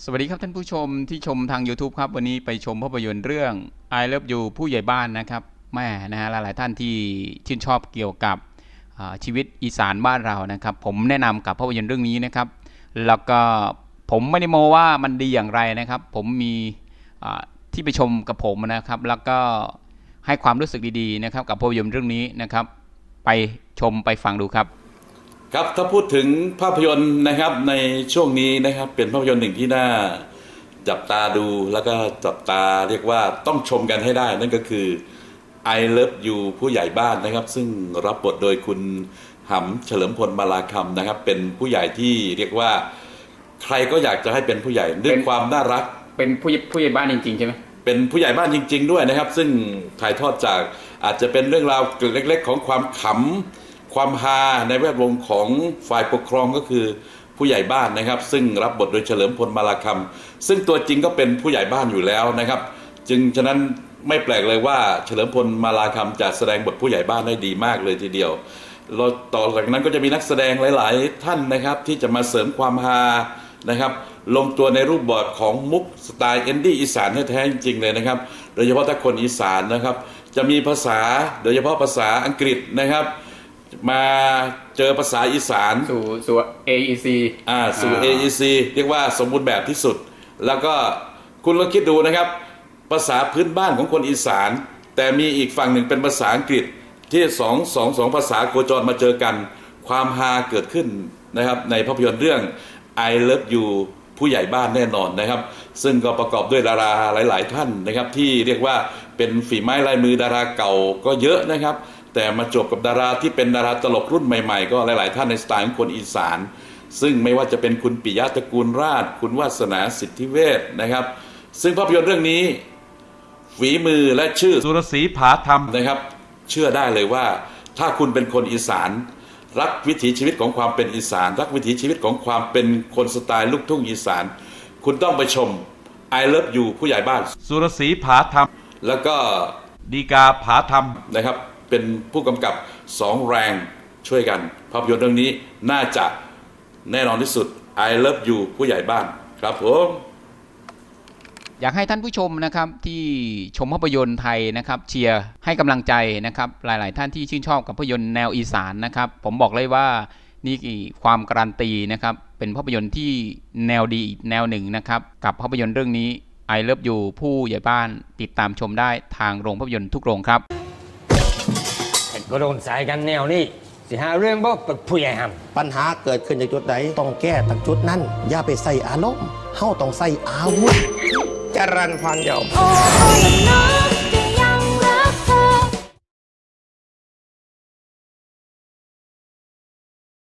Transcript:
สวัสดีครับท่านผู้ชมที่ชมทาง YouTube ครับ วันนี้ไปชมภาพยนตร์เรื่อง I Love You ผู้ใหญ่บ้านนะครับแม่นะฮะหลาย ๆ ท่านที่ชื่นชอบเกี่ยวกับชีวิตอีสานบ้านเรานะครับ ผมแนะนำกับภาพยนตร์เรื่องนี้นะครับ แล้วก็ผมไม่ได้โมว่ามันดีอย่างไรนะครับ ผมมีที่ไปชมกับผมนะครับ แล้วก็ให้ความรู้สึกดี ๆ นะครับ กับภาพยนตร์เรื่องนี้นะครับ ไปชมไปฟังดูครับ ครับถ้าพูดถึงภาพยนตร์นะครับในช่วงนี้นะครับเป็นภาพยนตร์หนึ่งที่น่าจับตาดูแล้วก็จับตาเรียกว่าต้องชมกันให้ได้ นั่นก็คือ I Love You ผู้ใหญ่บ้านนะครับ ซึ่งรับบทโดยคุณหำเฉลิมพลมาลาคำนะครับ เป็นผู้ใหญ่ที่เรียกว่า ใครก็อยากจะให้เป็นผู้ใหญ่ด้วยความน่ารัก เป็นผู้ผู้ใหญ่บ้านจริงๆใช่ไหมเป็นผู้ใหญ่บ้านจริง ๆ ด้วยนะครับ ซึ่งถ่ายทอดจากอาจจะเป็นเรื่องราวเล็ก ๆ ของความขำ ความฮาในแวดวงของฝ่ายปกครองก็คือผู้ใหญ่บ้านนะครับ ซึ่งรับบทโดยเฉลิมพลมาลาคำซึ่งตัวจริงก็เป็นผู้ใหญ่บ้านอยู่แล้วนะครับ จึงฉะนั้นไม่แปลกเลยว่าเฉลิมพลมาลาคำจะแสดงบทผู้ใหญ่บ้านได้ดีมากเลยทีเดียวเราต่อจากนั้นก็จะมีนักแสดงหลาย ๆ ท่านนะครับ ที่จะมาเสริมความฮานะครับ ลงตัวในรูปบบของมุกสไตล์เอนดี้อีสานแท้ ๆ จริง ๆ เลยนะครับ โดยเฉพาะถ้าคนอีสานนะครับ จะมีภาษาโดยเฉพาะภาษาอังกฤษนะครับ มาเจอภาษาอีสานสู่สู่ AEC อ่าสู่ AEC เรียกว่าสมบูรณ์แบบที่สุด แล้วก็คุณลองคิดดูนะครับ ภาษาพื้นบ้านของคนอีสาน แต่มีอีกฝั่งหนึ่งเป็นภาษาอังกฤษที่สองสองสองภาษาโคจรมาเจอกัน ความฮาเกิดขึ้นนะครับ ในภาพยนตร์เรื่อง I Love You ผู้ใหญ่บ้านแน่นอนนะครับ ซึ่งก็ประกอบด้วยดาราหลาย ๆ ท่านนะครับ ที่เรียกว่าเป็นฝีไม้ลายมือดาราเก่าก็เยอะนะครับ แต่มาจบกับดาราที่เป็นดาราตลกรุ่นใหม่ๆ ก็หลาย ๆ ท่านในสไตล์ของคนอีสาน ซึ่งไม่ว่าจะเป็นคุณปิยะตระกูลราช คุณวาสนาสิทธิเวชนะครับ ซึ่งภาพยนตร์เรื่องนี้ ฝีมือและชื่อสุรศรีผาธรรมนะครับ เชื่อได้เลยว่า ถ้าคุณเป็นคนอีสาน รักวิถีชีวิตของความเป็นอีสาน รักวิถีชีวิตของความเป็นคนสไตล์ลูกทุ่งอีสาน คุณต้องไปชม I Love You ผู้ใหญ่บ้าน สุรศรีผาธรรม แล้วก็ดีกาผาธรรมนะครับ เป็นผู้กำกับสองแรงช่วยกัน ภาพยนตร์เรื่องนี้น่าจะแน่นอนที่สุด I Love You ผู้ใหญ่บ้านครับผมอยากให้ท่านผู้ชมนะครับที่ชมภาพยนตร์ไทยนะครับเชียร์ให้กำลังใจนะครับหลาย ๆ ท่านที่ชื่นชอบกับภาพยนตร์แนวอีสานนะครับผมบอกเลยว่านี่คือความการันตีนะครับเป็นภาพยนตร์ที่แนวดีอีกแนวหนึ่งนะครับกับภาพยนตร์เรื่องนี้ I Love You ผู้ใหญ่บ้านติดตามชมได้ทางโรงภาพยนตร์ทุกโรงครับ ก็โดนสายกันแนวนี้สิหาเรื่องบ่กับผู้ใหญ่หำปัญหาเกิดขึ้นจากจุดใดต้องแก้จากจุดนั้น อย่าไปใส่อารมณ์เฮาต้องใส่อาวุธจรันพันเดียวโอ้ยน้อง